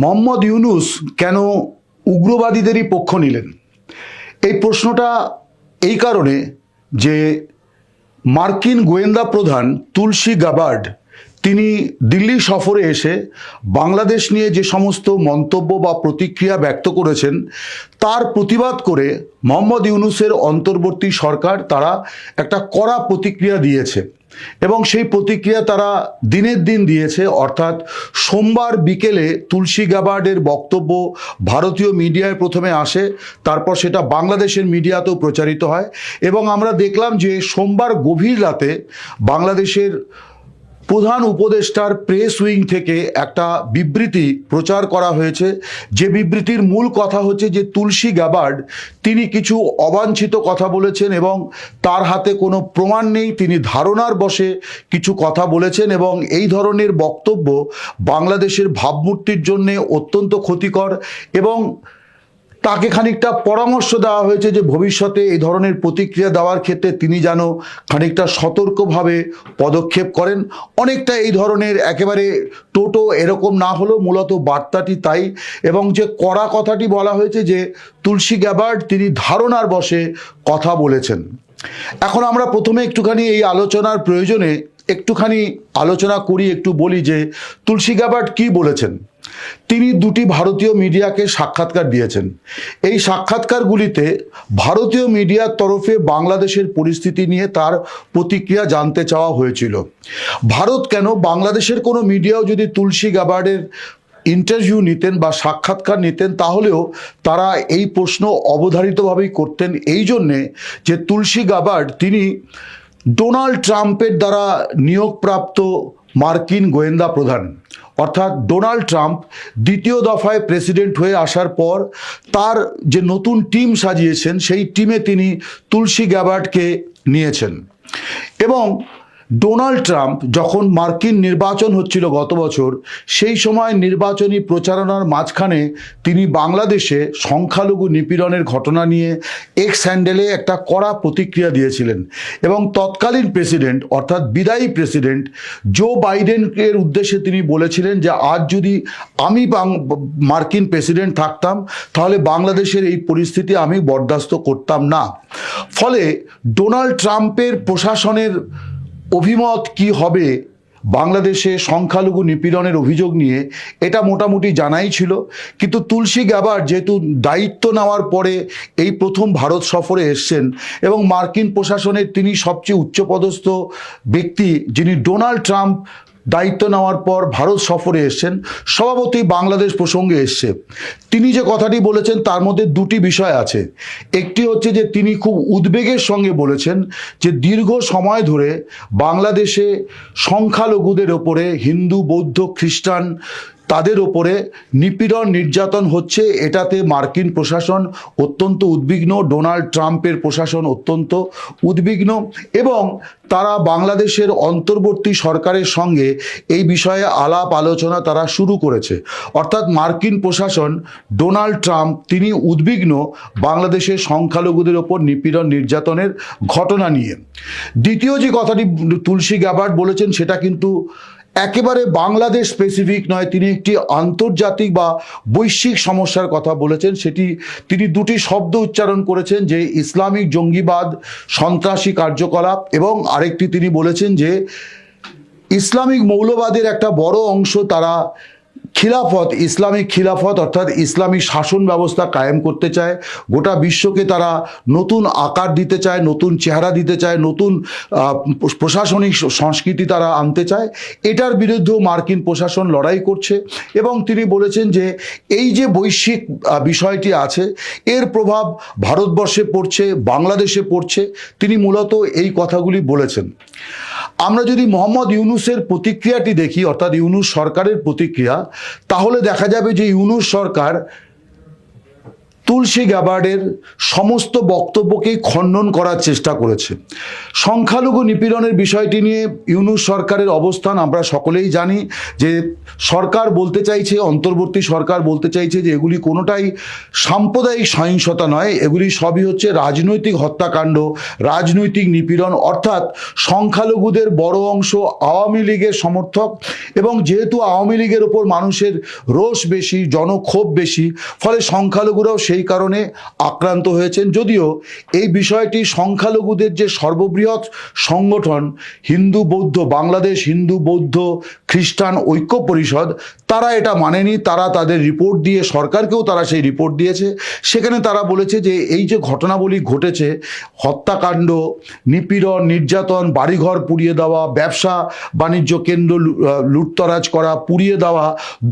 মোহাম্মদ ইউনুস কেন উগ্রবাদীদেরই পক্ষ নিলেন? এই প্রশ্নটা এই কারণে যে মার্কিন গোয়েন্দা প্রধান তুলসী গাবার্ড, তিনি দিল্লি সফরে এসে বাংলাদেশ নিয়ে যে সমস্ত মন্তব্য বা প্রতিক্রিয়া ব্যক্ত করেছেন, তার প্রতিবাদ করে মোহাম্মদ ইউনুসের অন্তর্বর্তী সরকার তারা একটা কড়া প্রতিক্রিয়া দিয়েছে। এবং সেই প্রতিক্রিয়া তারা দিনের দিন দিয়েছে, অর্থাৎ সোমবার বিকেলে তুলসী গাবার্ডের বক্তব্য ভারতীয় মিডিয়ায় প্রথমে আসে, তারপর সেটা বাংলাদেশের মিডিয়াতেও প্রচারিত হয় এবং আমরা দেখলাম যে সোমবার গভীর রাতে বাংলাদেশের প্রধান উপদেষ্টার প্রেস উইং থেকে একটা বিবৃতি প্রচার করা হয়েছে। যে বিবৃতির মূল কথা হচ্ছে যে তুলসী গ্যাবার্ড তিনি কিছু অবাঞ্ছিত কথা বলেছেন এবং তার হাতে কোনো প্রমাণ নেই। তিনি ধারণার বসে কিছু কথা বলেছেন এবং এই ধরনের বক্তব্য বাংলাদেশের ভাবমূর্তির জন্য অত্যন্ত ক্ষতিকর এবং তাকে খানিকটা পরামর্শ দেওয়া হয়েছে যে ভবিষ্যতে এই ধরনের প্রতিক্রিয়া দেওয়ার ক্ষেত্রে তিনি যেন খানিকটা সতর্কভাবে পদক্ষেপ করেন। অনেকটা এই ধরনের একেবারে টোটো এরকম না হলেও মূলত বার্তাটি তাই এবং যে কড়া কথাটি বলা হয়েছে যে তুলসী গ্যাবার্ড তিনি ধারণার বসে কথা বলেছেন। এখন আমরা প্রথমে একটুখানি এই আলোচনার প্রয়োজনে একটুখানি আলোচনা করি, একটু বলি যে তুলসী গ্যাবার্ড কি বলেছেন? তিনি দুটি ভারতীয় মিডিয়াকে সাক্ষাৎকার দিয়েছেন। এই সাক্ষাৎকারগুলিতে ভারতীয় মিডিয়ার তরফে বাংলাদেশের পরিস্থিতি নিয়ে তার প্রতিক্রিয়া জানতে চাওয়া হয়েছিল। ভারত কেন বাংলাদেশের কোনো মিডিয়াও যদি তুলসী গাবার্ডের ইন্টারভিউ নিতেন বা সাক্ষাৎকার নিতেন, তাহলেও তারা এই প্রশ্ন অবধারিতভাবেই করতেন। এই জন্যে যে তুলসী গাবার্ড, তিনি ডোনাল্ড ট্রাম্পের দ্বারা নিয়োগপ্রাপ্ত মার্কিন গোয়েন্দা প্রধান। অর্থাৎ ডোনাল্ড ট্রাম্প দ্বিতীয় দফায় প্রেসিডেন্ট হয়ে আসার পর তার যে নতুন টিম সাজিয়েছেন, সেই টিমে তিনি তুলসী গ্যাবার্ডকে নিয়েছেন। এবং ডোনাল্ড ট্রাম্প যখন মার্কিন নির্বাচন হচ্ছিল গত বছর, সেই সময় নির্বাচনী প্রচারণার মাঝখানে তিনি বাংলাদেশে সংখ্যালঘু নিপীড়নের ঘটনা নিয়ে এক্স হ্যান্ডেলে একটা কড়া প্রতিক্রিয়া দিয়েছিলেন এবং তৎকালীন প্রেসিডেন্ট, অর্থাৎ বিদায়ী প্রেসিডেন্ট জো বাইডেনের উদ্দেশ্যে তিনি বলেছিলেন যে, আজ যদি আমি মার্কিন প্রেসিডেন্ট থাকতাম, তাহলে বাংলাদেশের এই পরিস্থিতি আমি বরদাস্ত করতাম না। ফলে ডোনাল্ড ট্রাম্পের প্রশাসনের অভিমত কি হবে বাংলাদেশে সংখ্যালঘু নিপীড়নের অভিযোগ নিয়ে এটা মোটামুটি জানাই ছিল। কিন্তু তুলসী গ্যাবার যেহেতু দায়িত্ব নেওয়ার পরে এই প্রথম ভারত সফরে এসছেন এবং মার্কিন প্রশাসনের তিনি সবচেয়ে উচ্চপদস্থ ব্যক্তি যিনি ডোনাল্ড ট্রাম্প দায়িত্ব নেওয়ার পর ভারত সফরে এসছেন সভাপতি বাংলাদেশ প্রসঙ্গে এসছে। তিনি যে কথাটি বলেছেন তার মধ্যে দুটি বিষয় আছে। একটি হচ্ছে যে তিনি খুব উদ্বেগের সঙ্গে বলেছেন যে দীর্ঘ সময় ধরে বাংলাদেশে সংখ্যালঘুদের ওপরে হিন্দু, বৌদ্ধ, খ্রিস্টান তাদের ওপরে নিপীড়ন নির্যাতন হচ্ছে। এটাতে মার্কিন প্রশাসন অত্যন্ত উদ্বিগ্ন, ডোনাল্ড ট্রাম্পের প্রশাসন অত্যন্ত উদ্বিগ্ন এবং তারা বাংলাদেশের অন্তর্বর্তী সরকারের সঙ্গে এই বিষয়ে আলাপ আলোচনা তারা শুরু করেছে। অর্থাৎ মার্কিন প্রশাসন ডোনাল্ড ট্রাম্প, তিনি উদ্বিগ্ন বাংলাদেশের সংখ্যালঘুদের ওপর নিপীড়ন নির্যাতনের ঘটনা নিয়ে। দ্বিতীয় যে কথাটি তুলসী গ্যাবার্ড বলেছেন সেটা কিন্তু একেবারে বাংলাদেশ স্পেসিফিক নয়, তিনি একটি আন্তর্জাতিক বা বৈশ্বিক সমস্যার কথা বলেছেন। সেটি তিনি দুটি শব্দ উচ্চারণ করেছেন, যে ইসলামিক জঙ্গিবাদ, সন্ত্রাসী কার্যকলাপ এবং আরেকটি তিনি বলেছেন যে ইসলামিক মৌলবাদের একটা বড় অংশ তারা খিলাফত ইসলামিক খিলাফত, অর্থাৎ ইসলামী শাসন ব্যবস্থা কায়েম করতে চায়। গোটা বিশ্বকে তারা নতুন আকার দিতে চায়, নতুন চেহারা দিতে চায়, নতুন প্রশাসনিক সংস্কৃতি তারা আনতে চায়। এটার বিরুদ্ধেও মার্কিন প্রশাসন লড়াই করছে এবং তিনি বলেছেন যে, এই যে বৈশ্বিক বিষয়টি আছে, এর প্রভাব ভারতবর্ষে পড়ছে, বাংলাদেশে পড়ছে। তিনি মূলত এই কথাগুলি বলেছেন। আমরা যদি মোহাম্মদ ইউনুসের প্রতিক্রিয়াটি দেখি, অর্থাৎ ইউনুস সরকারের প্রতিক্রিয়া তাহলে দেখা যাবে যে ইউনুস সরকার তুলসী গ্যাবার্ডের সমস্ত বক্তব্যকেই খণ্ডন করার চেষ্টা করেছে। সংখ্যালঘু নিপীড়নের বিষয়টি নিয়ে ইউনুস সরকারের অবস্থান আমরা সকলেই জানি যে সরকার বলতে চাইছে, অন্তর্বর্তী সরকার বলতে চাইছে যে এগুলি কোনোটাই সাম্প্রদায়িক সহিংসতা নয়, এগুলি সবই হচ্ছে রাজনৈতিক হত্যাকাণ্ড, রাজনৈতিক নিপীড়ন, অর্থাৎ সংখ্যালঘুদের বড় অংশ আওয়ামী লীগের সমর্থক এবং যেহেতু আওয়ামী লীগের ওপর মানুষের রোষ বেশি, জনক্ষোভ বেশি, ফলে সংখ্যালঘুরাও সেই কারণে আক্রান্ত হয়েছেন। যদিও এই বিষয়টি সংখ্যালঘুদের যে সর্ববৃহৎ সংগঠন, হিন্দু, বৌদ্ধ, বাংলাদেশ হিন্দু, বৌদ্ধ খ্রিস্টান ঐক্য পরিষদ, তারা এটা মানেনি, তারা তাদের রিপোর্ট দিয়ে, সরকারকেও তারা সেই রিপোর্ট দিয়েছে। সেখানে তারা বলেছে যে, এই যে ঘটনাবলী ঘটেছে, হত্যাকাণ্ড, নিপীড়ন, নির্যাতন, বাড়িঘর পুড়িয়ে দেওয়া, ব্যবসা বাণিজ্য কেন্দ্র লুটতরাজ করা, পুড়িয়ে দেওয়া,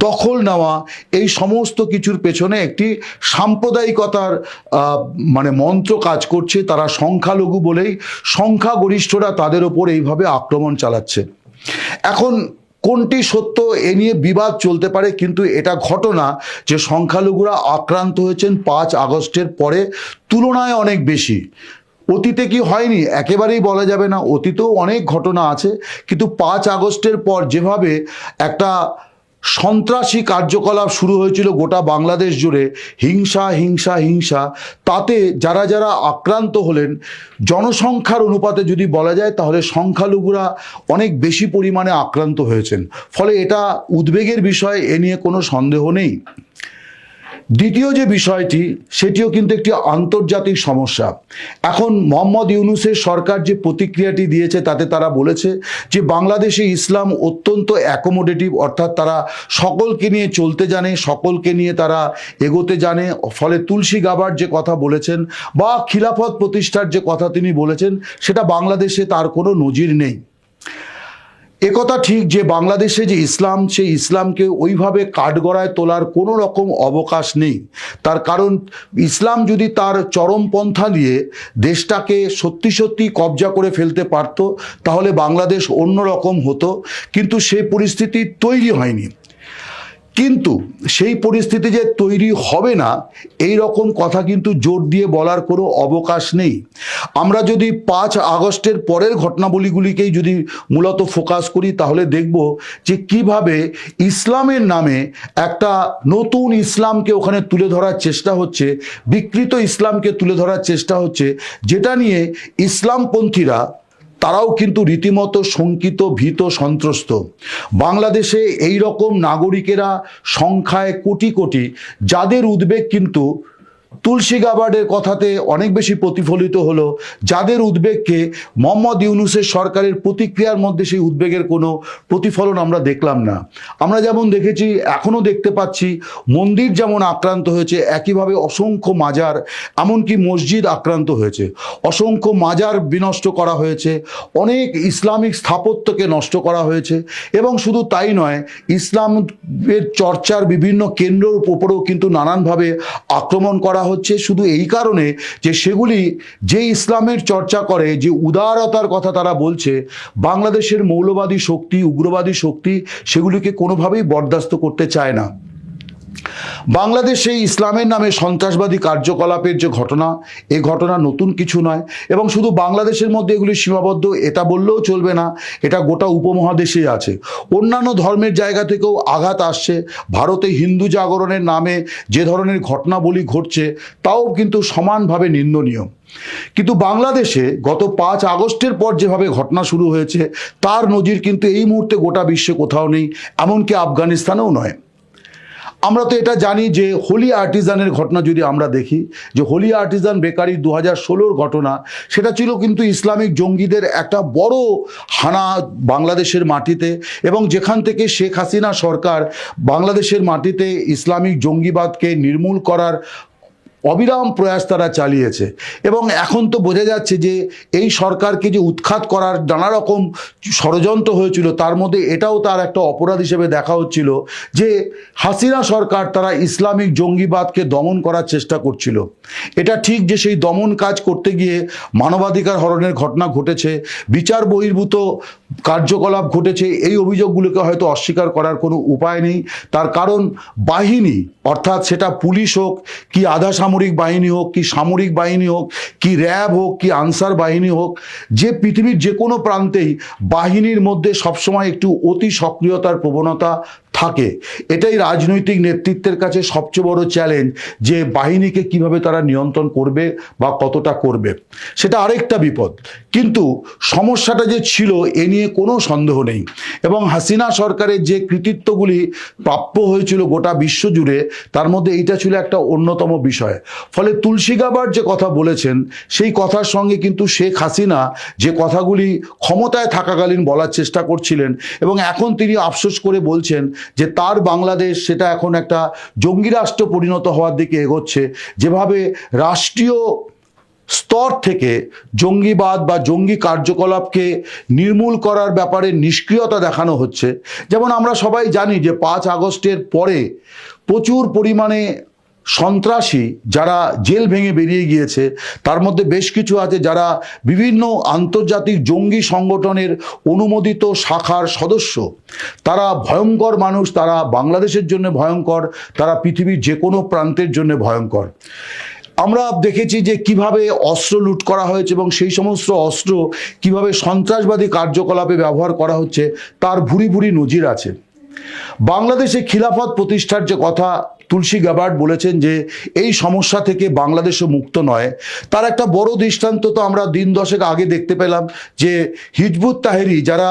দখল নেওয়া, এই সমস্ত কিছুর পেছনে একটি সাম্প্রদায়িকতার মানে মন্ত্র কাজ করছে। তারা সংখ্যালঘু বলেই সংখ্যাগরিষ্ঠরা তাদের ওপর এইভাবে আক্রমণ চালাচ্ছে। এখন কোনটি সত্য এ নিয়ে বিবাদ চলতে পারে, কিন্তু এটা ঘটনা যে সংখ্যালঘুরা আক্রান্ত হয়েছেন পাঁচ আগস্টের পরে তুলনায় অনেক বেশি। অতীতে কি হয়নি? একেবারেই বলা যাবে না। অতীতেও অনেক ঘটনা আছে, কিন্তু পাঁচ আগস্টের পর যেভাবে একটা সন্ত্রাসী কার্যকলাপ শুরু হয়েছিল গোটা বাংলাদেশ জুড়ে। হিংসা হিংসা হিংসা। তাতে যারা যারা আক্রান্ত হলেন, জনসংখ্যার অনুপাতে যদি বলা যায়, তাহলে সংখ্যালঘুরা অনেক বেশি পরিমাণে আক্রান্ত হয়েছেন। ফলে এটা উদ্বেগের বিষয়, এ নিয়ে কোনো সন্দেহ নেই। দ্বিতীয় যে বিষয়টি, সেটিও কিন্তু একটি আন্তর্জাতিক সমস্যা। এখন মোহাম্মদ ইউনুসের সরকার যে প্রতিক্রিয়াটি দিয়েছে, তাতে তারা বলেছে যে বাংলাদেশে ইসলাম অত্যন্ত অ্যাকোমোডেটিভ অর্থাৎ তারা সকলকে নিয়ে চলতে জানে, সকলকে নিয়ে তারা এগোতে জানে। ফলে তুলসী গাবার যে কথা বলেছেন বা খিলাফত প্রতিষ্ঠার যে কথা তিনি বলেছেন, সেটা বাংলাদেশে তার কোনো নজির নেই। একথা ঠিক যে বাংলাদেশে যে ইসলাম, সেই ইসলামকে ওইভাবে কাঠগড়ায় তোলার কোনো রকম অবকাশ নেই। তার কারণ, ইসলাম যদি তার চরমপন্থা নিয়ে দেশটাকে সত্যি সত্যি কবজা করে ফেলতে পারত, তাহলে বাংলাদেশ অন্য রকম হতো। কিন্তু সে পরিস্থিতি তৈরি হয়নি। কিন্তু সেই পরিস্থিতি যে তৈরি হবে না, এই রকম কথা কিন্তু জোর দিয়ে বলার কোনো অবকাশ নেই। আমরা যদি পাঁচ আগস্টের পরের ঘটনাবলীগুলিকেই যদি মূলত ফোকাস করি, তাহলে দেখব যে কীভাবে ইসলামের নামে একটা নতুন ইসলামকে ওখানে তুলে ধরার চেষ্টা হচ্ছে, বিকৃত ইসলামকে তুলে ধরার চেষ্টা হচ্ছে, যেটা নিয়ে ইসলামপন্থীরা তারাও কিন্তু রীতিমতো শঙ্কিত, ভীত, সন্ত্রস্ত। বাংলাদেশে এই রকম নাগরিকেরা সংখ্যায় কোটি কোটি, যাদের উদ্বেগ কিন্তু তুলসী গাবার্ডের কথাতে অনেক বেশি প্রতিফলিত হলো, যাদের উদ্বেগকে মোহাম্মদ ইউনুসের সরকারের প্রতিক্রিয়ার মধ্যে সেই উদ্বেগের কোনো প্রতিফলন আমরা দেখলাম না। আমরা যেমন দেখেছি, এখনও দেখতে পাচ্ছি, মন্দির যেমন আক্রান্ত হয়েছে, একইভাবে অসংখ্য মাজার, এমনকি মসজিদ আক্রান্ত হয়েছে। অসংখ্য মাজার বিনষ্ট করা হয়েছে, অনেক ইসলামিক স্থাপত্যকে নষ্ট করা হয়েছে, এবং শুধু তাই নয়, ইসলামের চর্চার বিভিন্ন কেন্দ্রের উপরেও কিন্তু নানানভাবে আক্রমণ করা হচ্ছে শুধু এই কারণে যে সেগুলি যে ইসলামের চর্চা করে, যে উদারতার কথা তারা বলছে, বাংলাদেশের মৌলবাদী শক্তি, উগ্রবাদী শক্তি সেগুলিকে কোনোভাবেই বরদাস্ত করতে চায় না। বাংলাদেশে ইসলামের নামে সন্ত্রাসবাদী কার্যকলাপের যে ঘটনা, এ ঘটনা নতুন কিছু নয় এবং শুধু বাংলাদেশের মধ্যে এগুলি সীমাবদ্ধ, এটা বললেও চলবে না, এটা গোটা উপমহাদেশেই আছে। অন্যান্য ধর্মের জায়গা থেকেও আঘাত আসছে, ভারতে হিন্দু জাগরণের নামে যে ধরনের ঘটনাবলী ঘটছে, তাও কিন্তু সমানভাবে নিন্দনীয়। কিন্তু বাংলাদেশে গত পাঁচ আগস্টের পর যেভাবে ঘটনা শুরু হয়েছে, তার নজির কিন্তু এই মুহূর্তে গোটা বিশ্বে কোথাও নেই, এমনকি আফগানিস্তানেও নয়। আমরা তো এটা জানি যে হোলি আর্টিজানের ঘটনা যদি আমরা দেখি, যে হোলি আর্টিজান বেকারি দু হাজার ষোলোর ঘটনা, সেটা ছিল কিন্তু ইসলামিক জঙ্গিদের একটা বড় হানা বাংলাদেশের মাটিতে এবং যেখান থেকে শেখ হাসিনা সরকার বাংলাদেশের মাটিতে ইসলামিক জঙ্গিবাদকে নির্মূল করার অবিরাম প্রয়াস তারা চালিয়েছে। এবং এখন তো বোঝা যাচ্ছে যে এই সরকারকে যে উৎখাত করার নানা রকম ষড়যন্ত্র হয়েছিল, তার মধ্যে এটাও তার একটা অপরাধ হিসেবে দেখা হচ্ছিল যে হাসিনা সরকার তারা ইসলামিক জঙ্গিবাদকে দমন করার চেষ্টা করছিল। এটা ঠিক যে সেই দমন কাজ করতে গিয়ে মানবাধিকার হরণের ঘটনা ঘটেছে, বিচার বহির্ভূত কার্যকলাপ ঘটেছে, এই অভিযোগগুলোকে হয়তো অস্বীকার করার কোনো উপায় নেই। তার কারণ বাহিনী, অর্থাৎ সেটা পুলিশ হোক কি আধা সামরিক বাহিনী হোক, কি সামরিক বাহিনী হোক, কি র্যাব হোক, কি আনসার বাহিনী হোক, যে পৃথিবীর যে কোনো প্রান্তেই বাহিনীর মধ্যে সবসময় একটু অতি সক্রিয়তার প্রবণতা থাকে। এটাই রাজনৈতিক নেতৃত্বের কাছে সবচেয়ে বড় চ্যালেঞ্জ যে বাহিনীকে কীভাবে তারা নিয়ন্ত্রণ করবে বা কতটা করবে। সেটা আরেকটা বিপদ। কিন্তু সমস্যাটা যে ছিল এ নিয়ে কোনো সন্দেহ নেই এবং হাসিনা সরকারের যে কৃতিত্বগুলি প্রাপ্য হয়েছিল গোটা বিশ্ব জুড়ে, তার মধ্যে এইটা ছিল একটা অন্যতম বিষয়। ফলে তুলসী গাবার যে কথা বলেছেন, সেই কথার সঙ্গে কিন্তু শেখ হাসিনা যে কথাগুলি ক্ষমতায় থাকাকালীন বলার চেষ্টা করছিলেন এবং এখন তিনি আফসোস করে বলছেন যে তার বাংলাদেশ সেটা এখন একটা জঙ্গি রাষ্ট্র পরিণত হওয়ার দিকে এগোচ্ছে, যেভাবে রাষ্ট্রীয় স্তর থেকে জঙ্গিবাদ বা জঙ্গি কার্যকলাপকে নির্মূল করার ব্যাপারে নিষ্ক্রিয়তা দেখানো হচ্ছে। যেমন আমরা সবাই জানি যে পাঁচ আগস্টের পরে প্রচুর পরিমাণে সন্ত্রাসী যারা জেল ভেঙে বেরিয়ে গিয়েছে, তার মধ্যে বেশ কিছু আছে যারা বিভিন্ন আন্তর্জাতিক জঙ্গি সংগঠনের অনুমোদিত শাখার সদস্য। তারা ভয়ঙ্কর মানুষ, তারা বাংলাদেশের জন্য ভয়ঙ্কর, তারা পৃথিবীর যে কোনো প্রান্তের জন্য ভয়ঙ্কর। আমরা দেখেছি যে কীভাবে অস্ত্র লুট করা হয়েছে এবং সেই সমস্ত অস্ত্র কীভাবে সন্ত্রাসবাদী কার্যকলাপে ব্যবহার করা হচ্ছে, তার ভুরি ভুরি নজির আছে। বাংলাদেশে খিলাফত প্রতিষ্ঠার যে কথা তুলসী গাবার্ড বলেছেন যে এই সমস্যা থেকে বাংলাদেশও মুক্ত নয়, তার একটা বড় দৃষ্টান্ত তো আমরা দিন দশেক আগে দেখতে পেলাম যে হিজবুত তাহেরি যারা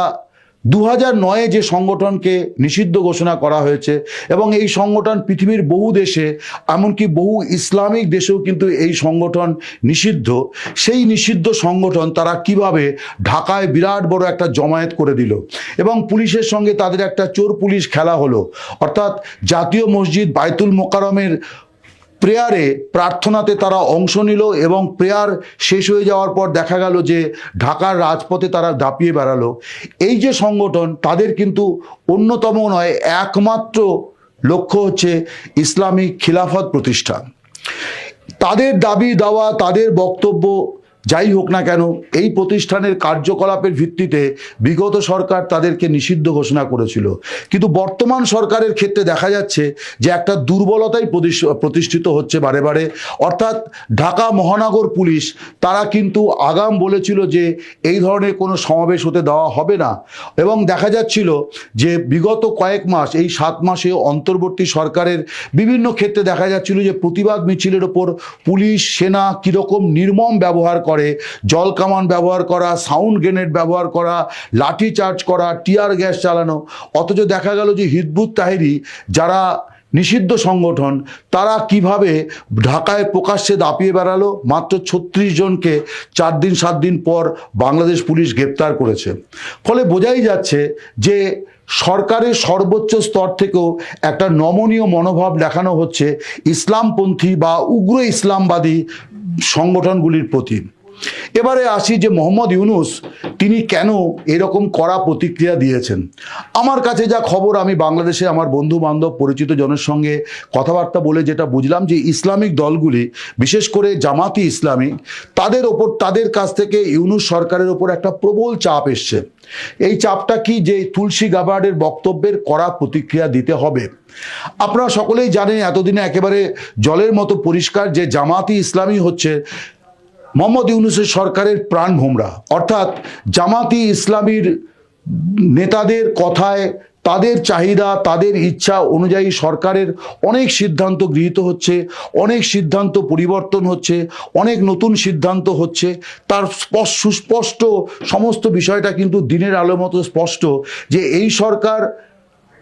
দু হাজার নয়ে যে সংগঠনকে নিষিদ্ধ ঘোষণা করা হয়েছে এবং এই সংগঠন পৃথিবীর বহু দেশে, এমনকি বহু ইসলামিক দেশেও কিন্তু এই সংগঠন নিষিদ্ধ। সেই নিষিদ্ধ সংগঠন তারা কীভাবে ঢাকায় বিরাট বড় একটা জমায়েত করে দিল? এবং পুলিশের সঙ্গে তাদের একটা চোর পুলিশ খেলা হলো। অর্থাৎ জাতীয় মসজিদ বাইতুল মোকারমের প্রেয়ারে প্রার্থনাতে তারা অংশ নিল এবং প্রেয়ার শেষ হয়ে যাওয়ার পর দেখা গেল যে ঢাকার রাজপথে তারা দাপিয়ে বেড়ালো। এই যে সংগঠন, তাদের কিন্তু অন্যতম নয়, একমাত্র লক্ষ্য হচ্ছে ইসলামিক খিলাফত প্রতিষ্ঠান। তাদের দাবি দাওয়া, তাদের বক্তব্য যাই হোক না কেন, এই প্রতিষ্ঠানের কার্যকলাপের ভিত্তিতে বিগত সরকার তাদেরকে নিষিদ্ধ ঘোষণা করেছিল। কিন্তু বর্তমান সরকারের ক্ষেত্রে দেখা যাচ্ছে যে একটা দুর্বলতাই প্রতিষ- প্রতিষ্ঠিত হচ্ছে বারে বারে। অর্থাৎ ঢাকা মহানগর পুলিশ, তারা কিন্তু আগাম বলেছিল যে এই ধরনের কোনো সমাবেশ হতে দেওয়া হবে না। এবং দেখা যাচ্ছিল যে বিগত কয়েক মাস, এই সাত মাসে অন্তর্বর্তী সরকারের বিভিন্ন ক্ষেত্রে দেখা যাচ্ছিল যে প্রতিবাদ মিছিলের ওপর পুলিশ, সেনা কীরকম নির্মম ব্যবহার জল কামান ব্যবহার করা, সাউন্ড গ্রেনেড ব্যবহার করা, লাঠি চার্জ করা, টিয়ার গ্যাস চালানো। অথচ দেখা গেল যে হিজবুত তাহেরি যারা নিষিদ্ধ সংগঠন, তারা কীভাবে ঢাকায় প্রকাশ্যে দাপিয়ে বেড়ালো? মাত্র ছত্রিশ জনকে চার দিন, সাত দিন পর বাংলাদেশ পুলিশ গ্রেপ্তার করেছে। ফলে বোঝাই যাচ্ছে যে সরকারের সর্বোচ্চ স্তর থেকেও একটা নমনীয় মনোভাব দেখানো হচ্ছে ইসলামপন্থী বা উগ্র ইসলামবাদী সংগঠনগুলির প্রতি। এবারে আসি যে মোহাম্মদ ইউনুস, তিনি কেন এরকম কড়া প্রতিক্রিয়া দিয়েছেন? আমার কাছে যা খবর, আমি বাংলাদেশে আমার বন্ধু বান্ধব পরিচিত জনের সঙ্গে কথাবার্তা বলে যেটা বুঝলাম যে ইসলামিক দলগুলি, বিশেষ করে জামাতি ইসলামী তাদের ওপর, তাদের কাছ থেকে ইউনুস সরকারের ওপর একটা প্রবল চাপ এসছে। এই চাপটা কি যে তুলসী গাবার্ডের বক্তব্যের কড়া প্রতিক্রিয়া দিতে হবে? আপনারা সকলেই জানেন, এতদিনে একেবারে জলের মতো পরিষ্কার যে জামাতি ইসলামী হচ্ছে মোহাম্মদ ইউনুসের সরকারের প্রাণ ভোমরা অর্থাৎ জামাতি ইসলামীর নেতাদের কথায় তাদের চাহিদা, তাদের ইচ্ছা অনুযায়ী সরকারের অনেক সিদ্ধান্ত গৃহীত হচ্ছে, অনেক সিদ্ধান্ত পরিবর্তন হচ্ছে, অনেক নতুন সিদ্ধান্ত হচ্ছে। তার স্পষ্ট, সুস্পষ্ট সমস্ত বিষয়টা কিন্তু দিনের আলো মতো স্পষ্ট যে এই সরকার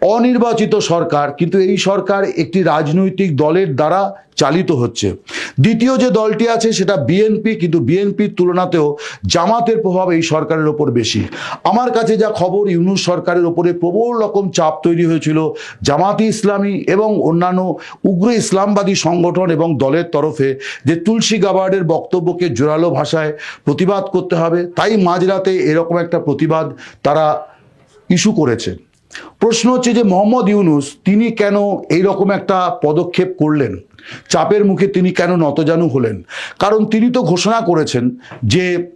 অনির্বাচিত সরকার, কিন্তু এই সরকার একটি রাজনৈতিক দলের দ্বারা চালিত হচ্ছে। দ্বিতীয় যে দলটি আছে সেটা বিএনপি, কিন্তু বিএনপির তুলনাতেও জামাতের প্রভাব এই সরকারের ওপর বেশি। আমার কাছে যা খবর, ইউনুস সরকারের ওপরে প্রবল রকম চাপ তৈরি হয়েছিল। জামাতি ইসলামী এবং অন্যান্য উগ্র ইসলামবাদী সংগঠন এবং দলের তরফে যে তুলসী গাবার্ডের বক্তব্যকে জোরালো ভাষায় প্রতিবাদ করতে হবে, তাই মাঝরাতে এরকম একটা প্রতিবাদ তারা ইস্যু করেছে। প্রশ্ন হচ্ছে যে মোহাম্মদ ইউনুস তিনি কেন এই রকম একটা পদক্ষেপ করলেন? চাপের মুখে তিনি কেন নতজানু হলেন? কারণ তিনি তো ঘোষণা করেছেন যে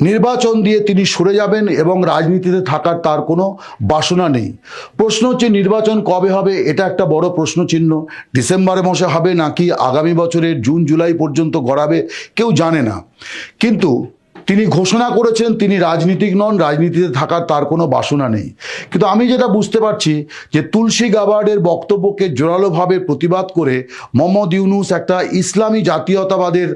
নির্বাচন দিয়ে তিনি সরে যাবেন এবং রাজনীতিতে থাকার তার কোনো বাসনা নেই। প্রশ্ন হচ্ছে নির্বাচন কবে হবে? এটা একটা বড় প্রশ্নচিহ্ন। ডিসেম্বরে মাসে হবে নাকি আগামী বছরের জুন, জুলাই পর্যন্ত গড়াবে? কেউ জানে না। কিন্তু তিনি ঘোষণা করেছেন তিনি রাজনীতিক নন, রাজনীতিতে থাকার তার কোনো বাসনা নেই। কিন্তু আমি যেটা বুঝতে পারছি যে তুলসী গাবার্ডের বক্তব্যকে জোরালোভাবে প্রতিবাদ করে মোহাম্মদ ইউনুস একটা ইসলামী জাতীয়তাবাদের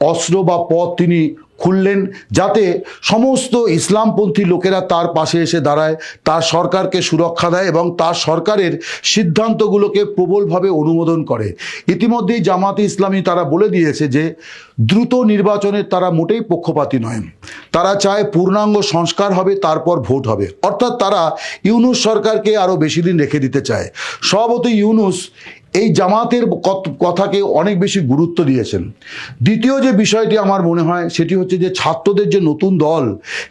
অস্ত্র বা পথ তিনি খুললেন যাতে সমস্ত ইসলামপন্থী লোকেরা তার পাশে এসে দাঁড়ায়, তার সরকারকে সুরক্ষা দেয় এবং তার সরকারের সিদ্ধান্তগুলোকে প্রবলভাবে অনুমোদন করে। ইতিমধ্যেই জামাতে ইসলামী তারা বলে দিয়েছে যে, দ্রুত নির্বাচনের তারা মোটেই পক্ষপাতী নয়। তারা চায় পূর্ণাঙ্গ সংস্কার হবে, তারপর ভোট হবে। অর্থাৎ তারা ইউনুস সরকারকে আরও বেশি দিন রেখে দিতে চায়। স্বভাবত ইউনুস এই জামাতের কথাকে অনেক বেশি গুরুত্ব দিয়েছেন। দ্বিতীয় যে বিষয়টি আমার মনে হয়, সেটি হচ্ছে যে ছাত্রদের যে নতুন দল,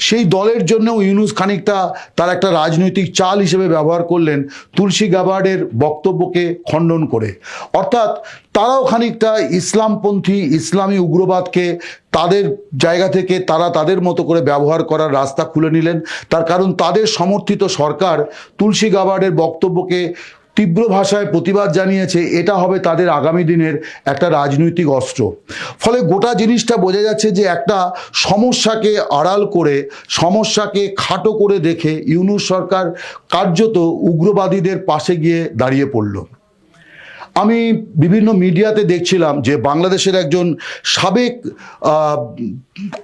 সেই দলের জন্যও ইউনুস খানিকটা তার একটা রাজনৈতিক চাল হিসেবে ব্যবহার করলেন তুলসী গাবার্ডের বক্তব্যকে খণ্ডন করে। অর্থাৎ তারাও খানিকটা ইসলামপন্থী, ইসলামী উগ্রবাদকে তাদের জায়গা থেকে তারা তাদের মতো করে ব্যবহার করার রাস্তা খুলে নিলেন। তার কারণ তাদের সমর্থিত সরকার তুলসী গাবার্ডের বক্তব্যকে তীব্র ভাষায় প্রতিবাদ জানিয়েছে, এটা হবে তাদের আগামী দিনের একটা রাজনৈতিক অস্ত্র। ফলে গোটা জিনিসটা বোঝা যাচ্ছে যে একটা সমস্যাকে আড়াল করে, সমস্যাকে খাটো করে দেখে ইউনুস সরকার কার্যত উগ্রবাদীদের পাশে গিয়ে দাঁড়িয়ে পড়ল। আমি বিভিন্ন মিডিয়াতে দেখছিলাম যে বাংলাদেশের একজন সাবেক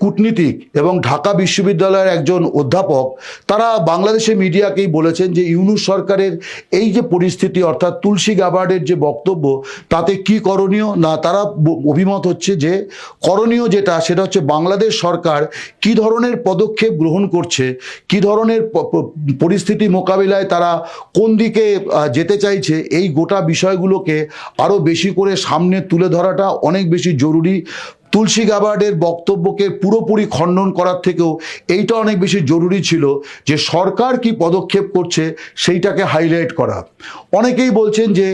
কূটনীতিক এবং ঢাকা বিশ্ববিদ্যালয়ের একজন অধ্যাপক, তারা বাংলাদেশের মিডিয়াকেই বলেছেন যে ইউনুস সরকারের এই যে পরিস্থিতি, অর্থাৎ তুলসী গাবার্ডের যে বক্তব্য, তাতে কি করণীয়? না, তারা অভিমত হচ্ছে যে করণীয় যেটা, সেটা হচ্ছে বাংলাদেশ সরকার কি ধরনের পদক্ষেপ গ্রহণ করছে, কি ধরনের পরিস্থিতি মোকাবিলায় তারা কোন দিকে যেতে চাইছে, এই গোটা বিষয়গুলোকে আরও বেশি করে সামনে তুলে ধরাটা অনেক বেশি জরুরি। তুলসী গাবার্ডের বক্তব্যকে পুরোপুরি খণ্ডন করার থেকেও এইটা অনেক বেশি জরুরি ছিল যে সরকার কি পদক্ষেপ করছে সেইটাকে হাইলাইট করা। অনেকেই বলছেন যে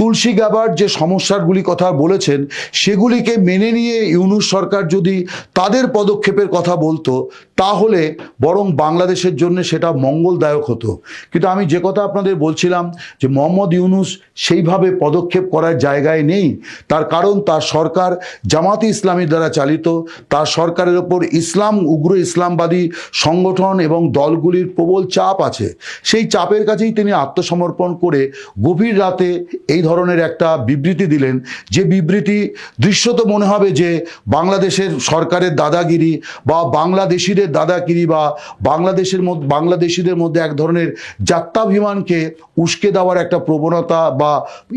তুলসী গাবার যে সমস্যাগুলি কথা বলেছেন, সেগুলিকে মেনে নিয়ে ইউনুস সরকার যদি তাদের পদক্ষেপের কথা বলতো, তাহলে বরং বাংলাদেশের জন্য সেটা মঙ্গলদায়ক হতো। কিন্তু আমি যে কথা আপনাদের বলছিলাম যে মোহাম্মদ ইউনুস সেইভাবে পদক্ষেপ করার জায়গায় নেই, তার কারণ তার সরকার জামাতি ইসলামী দ্বারা চালিত, তার সরকারের ওপর ইসলাম, উগ্র ইসলামবাদী সংগঠন এবং দলগুলির প্রবল চাপ আছে। সেই চাপের কাছেই তিনি আত্মসমর্পণ করে গভীর রাতে এই ধরনের একটা বিবৃতি দিলেন। যে বিবৃতি দৃশ্যত মনে হবে যে, বাংলাদেশের সরকারের দাদাগিরি বা বাংলাদেশিদের দাদাগিরি বা বাংলাদেশের মধ্যে, বাংলাদেশিদের মধ্যে এক ধরনের যাত্রাভিমানকে উস্কে দেওয়ার একটা প্রবণতা বা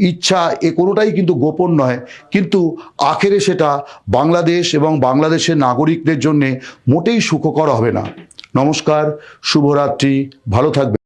ইচ্ছা এ কোনোটাই কিন্তু গোপন নয়। কিন্তু আখেরে সেটা বাংলাদেশ এবং বাংলাদেশের নাগরিকদের জন্যে মোটেই সুখকর হবে না। নমস্কার, শুভরাত্রি, ভালো থাকবে